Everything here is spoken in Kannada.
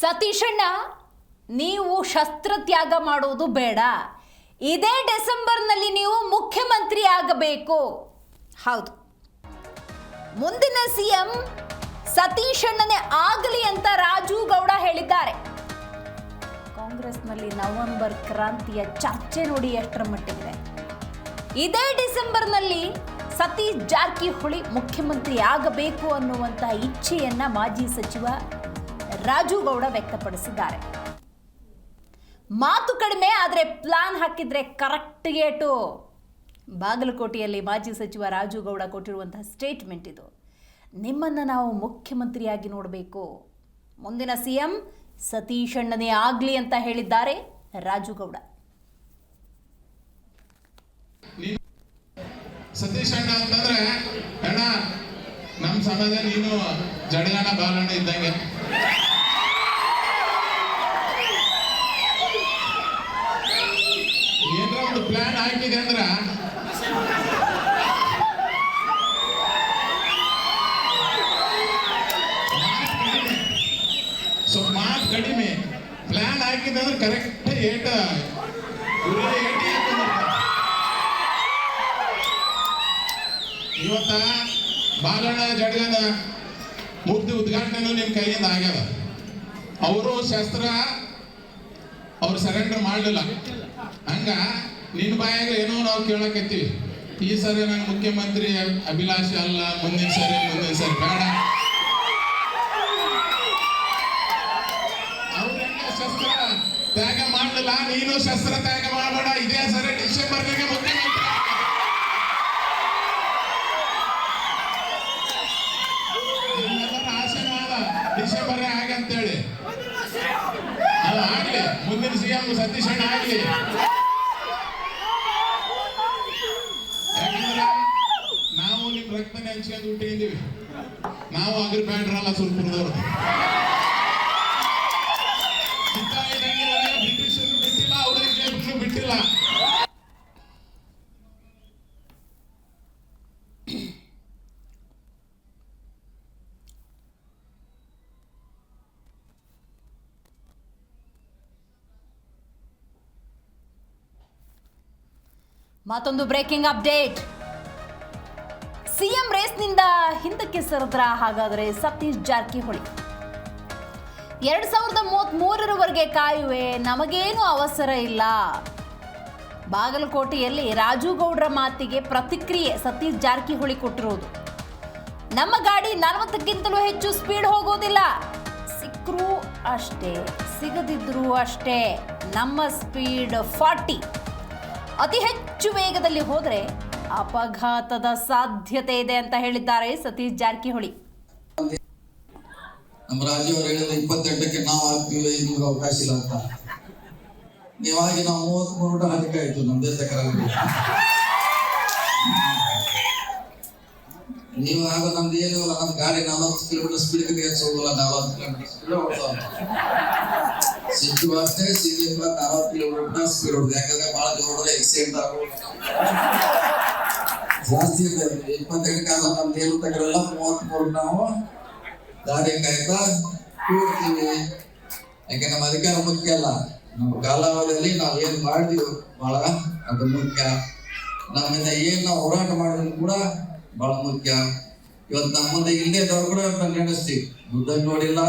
ಸತೀಶಣ್ಣ ನೀವು ಶಸ್ತ್ರತ್ಯಾಗ ಮಾಡೋದು ಬೇಡ. ಇದೇ ಡಿಸೆಂಬರ್ನಲ್ಲಿ ನೀವು ಮುಖ್ಯಮಂತ್ರಿ ಆಗಬೇಕು. ಹೌದು. ಮುಂದಿನ ಸಿಎಂ ಸತೀಶಣ್ಣನೇ ಆಗಲಿ ಅಂತ ರಾಜು ಗೌಡ ಹೇಳಿದ್ದಾರೆ. ಕಾಂಗ್ರೆಸ್ನಲ್ಲಿ ನವೆಂಬರ್ ಕ್ರಾಂತಿಯ ಚರ್ಚೆ ನೋಡಿ ಎಷ್ಟರ ಮಟ್ಟಿದೆ ಇದೇ ಡಿಸೆಂಬರ್ನಲ್ಲಿ ಸತೀಶ್ ಜಾರಕಿಹೊಳಿ ಮುಖ್ಯಮಂತ್ರಿ ಆಗಬೇಕು ಅನ್ನುವಂತಹ ಇಚ್ಛೆಯನ್ನ ಮಾಜಿ ಸಚಿವ ರಾಜು ಗೌಡ ವ್ಯಕ್ತಪಡಿಸಿದ್ದಾರೆ. ಮಾತು ಕಡಿಮೆ ಆದರೆ ಪ್ಲಾನ್ ಹಾಕಿದ್ರೆ ಕರೆಕ್ಟ್ ಗೇಟು. ಬಾಗಲಕೋಟೆಯಲ್ಲಿ ಮಾಜಿ ಸಚಿವ ರಾಜುಗೌಡ ಕೊಟ್ಟಿರುವಂತಹ ಸ್ಟೇಟ್ಮೆಂಟ್ ಇದು. ನಿಮ್ಮನ್ನು ನಾವು ಮುಖ್ಯಮಂತ್ರಿಯಾಗಿ ನೋಡಬೇಕು. ಮುಂದಿನ ಸಿಎಂ ಸತೀಶ್ ಆಗಲಿ ಅಂತ ಹೇಳಿದ್ದಾರೆ ರಾಜುಗೌಡ ಸತೀಶ್ ಅಣ್ಣ ಅಂತಂದ್ರೆ, ಅಣ್ಣ ನಮ್ಮ ಸಮಯದಲ್ಲಿ ನೀನು ಜಡಗಣ ಬಾಲಣ್ಣ ಇದ್ದಂಗೆ. ಪ್ಲಾನ್ ಹಾಕಿದ್ರೆ ಕರೆಕ್ಟ್ ಏಟ. ಇವತ್ತ ಬಾಲಣ್ಣ ಜಡ್ಗದ ಮೂರ್ತಿ ಉದ್ಘಾಟನೆ ನಿನ್ನ ಕೈಯಿಂದ ಆಗ್ಯದ. ಅವರು ಶಸ್ತ್ರ ಅವ್ರು ಸರೆಂಡರ್ ಮಾಡಲಿಲ್ಲ. ಹಂಗ ನಿನ್ನ ಬಾಯಾಗ ಏನೋ ನಾವು ಕೇಳಕತ್ತೀವಿ. ಈ ಸರಿ ನಂಗೆ ಮುಖ್ಯಮಂತ್ರಿ ಅಭಿಲಾಷೆ ಅಲ್ಲ, ಮುಂದಿನ ಸರಿ ಮುಂದಿನ ಸರಿ ಬೇಡ. ಶಸ್ತ್ರ ತ್ಯಾಗ ಮಾಡಲಿಲ್ಲ ನೀನು ಶಸ್ತ್ರ ತ್ಯಾಗ ಮಾಡಬೇಡ. ಇದೇ ಸರಿ ಡಿಸೆಂಬರ್ನಾಗೆ ಮುಖ್ಯಮಂತ್ರಿ ಆಶೀರ್ವಾದ ಡಿಸೆಂಬರ್ ಹೇಳಿ ಅದು ಆಗ್ಲಿ, ಮುಂದಿನ ಸಿಎಂ ಸತೀಶ್ ಅಣ್ಣ ಆಗ್ಲಿ. ನಾವು ನಿಮ್ ರಕ್ತನೇ ಹಂಚ್ಕೊಂಡು ಹುಟ್ಟಿದ್ದೀವಿ ನಾವು ಅಗ್ರಿ ಬ್ಯಾಂಡ್ರಲ್ಲ ಸುಲ್ಪುರದವ್ರು ಮತ್ತೊಂದು ಬ್ರೇಕಿಂಗ್ ಅಪ್ಡೇಟ್ ಸಿಎಂ ರೇಸ್ನಿಂದ ಹಿಂದಕ್ಕೆ ಸರಿದ್ರ ಹಾಗಾದರೆ ಸತೀಶ್ ಜಾರಕಿಹೊಳಿ. ಎರಡ್ ಸಾವಿರದ ಮೂವತ್ತ್ ಮೂರರವರೆಗೆ ಕಾಯುವೆ, ನಮಗೇನು ಅವಸರ ಇಲ್ಲ. ಬಾಗಲಕೋಟೆಯಲ್ಲಿ ರಾಜು ಗೌಡ್ರ ಮಾತಿಗೆ ಪ್ರತಿಕ್ರಿಯೆ ಸತೀಶ್ ಜಾರಕಿಹೊಳಿ ಕೊಟ್ಟಿರೋದು ನಮ್ಮ ಗಾಡಿ ನಲವತ್ತಕ್ಕಿಂತಲೂ ಹೆಚ್ಚು ಸ್ಪೀಡ್ ಹೋಗೋದಿಲ್ಲ. ಸಿಕ್ಕರೂ ಅಷ್ಟೇ, ಸಿಗದಿದ್ರೂ ಅಷ್ಟೇ, ನಮ್ಮ ಸ್ಪೀಡ್ ಫಾರ್ಟಿ ಅತಿ ಹೆಚ್ಚು ವೇಗದಲ್ಲಿ ಹೋದರೆ ಅಪಘಾತದ ಸಾಧ್ಯತೆ ಇದೆ ಅಂತ ಹೇಳಿದ್ದಾರೆ ಸತೀಶ್ ಜಾರಕಿಹೊಳಿ. ನಮ್ಮ ರಾಜ್ಯವರು ಹೇಳಿದ್ರೆ ಇಪ್ಪತ್ತೆಂಟಕ್ಕೆ ನಾವು ಆಗ್ತೀವಿ ನಿಮ್ಗೆ ಅವಕಾಶ ಇಲ್ಲ ಅಂತ. ನೀವಾಗಿ ನಾವು ಮೂವತ್ತ್ ಮೂರು ಅದಕ್ಕೆ ಆಯ್ತು, ನಮ್ದೇ ತಕರಾರು ನೀವು ಆಗ ನಮ್ದು ಏನು ಇಲ್ಲ ನಮ್ಮ ಗಾಡಿ ನಲವತ್ತು ಕಿಲೋಮೀಟರ್ ಸ್ಪೀಡ್ ಹೆಚ್ಚು ಹೋಗಲ್ಲ, ನಲವತ್ತು ಕಿಲೋಮೀಟರ್ ಸ್ಪೀಡ್ ಹೋಗ್ತಾವ ಸಿಟ್ಟು ಅಷ್ಟೇ ಸೀದೆ ನಲವತ್ತು ಕಿಲೋಮೀಟರ್ ಸ್ಪೀಡ್ ಹೊಡ್ದು ಯಾಕಂದ್ರೆ ಬಹಳ ಜೋರದ ಎಕ್ಸಿಡೆಂಟ್ ಆಗೋ ಜಾಸ್ತಿ ಇದೆ ಇಪ್ಪತ್ತೆಂಟು ಕಾಲ ನಮ್ದು ಏನು ತಕರಲ್ಲ ಮೂವತ್ತ್ ಮೂರು ನಾವು. ದಾರಿ ಕಾಯ್ತಾ ಕೂಡ್ತೀವಿ ಯಾಕೆ ನಮ್ಮ ಅಧಿಕಾರ ಮುಖ್ಯ ಅಲ್ಲ. ನಮ್ಮ ಕಾಲಾವಧಿಯಲ್ಲಿ ನಾವು ಏನು ಮಾಡಿದೀವಿ ಬಹಳ ಅದು ಮುಖ್ಯ. ನಮ್ಮಿಂದ ಏನು ನಾವು ಹೋರಾಟ ಮಾಡಿದ್ರು ಕೂಡ ಬಹಳ ಮುಖ್ಯ. ಇವತ್ತು ನಮ್ಮ ಮುಂದೆ ಇಲ್ಲದೆ ಇದ್ದವ್ರು ಕೂಡ ನೆನೆಸ್ತೀವಿ. ಬುದ್ಧ ನೋಡಿಲ್ಲ.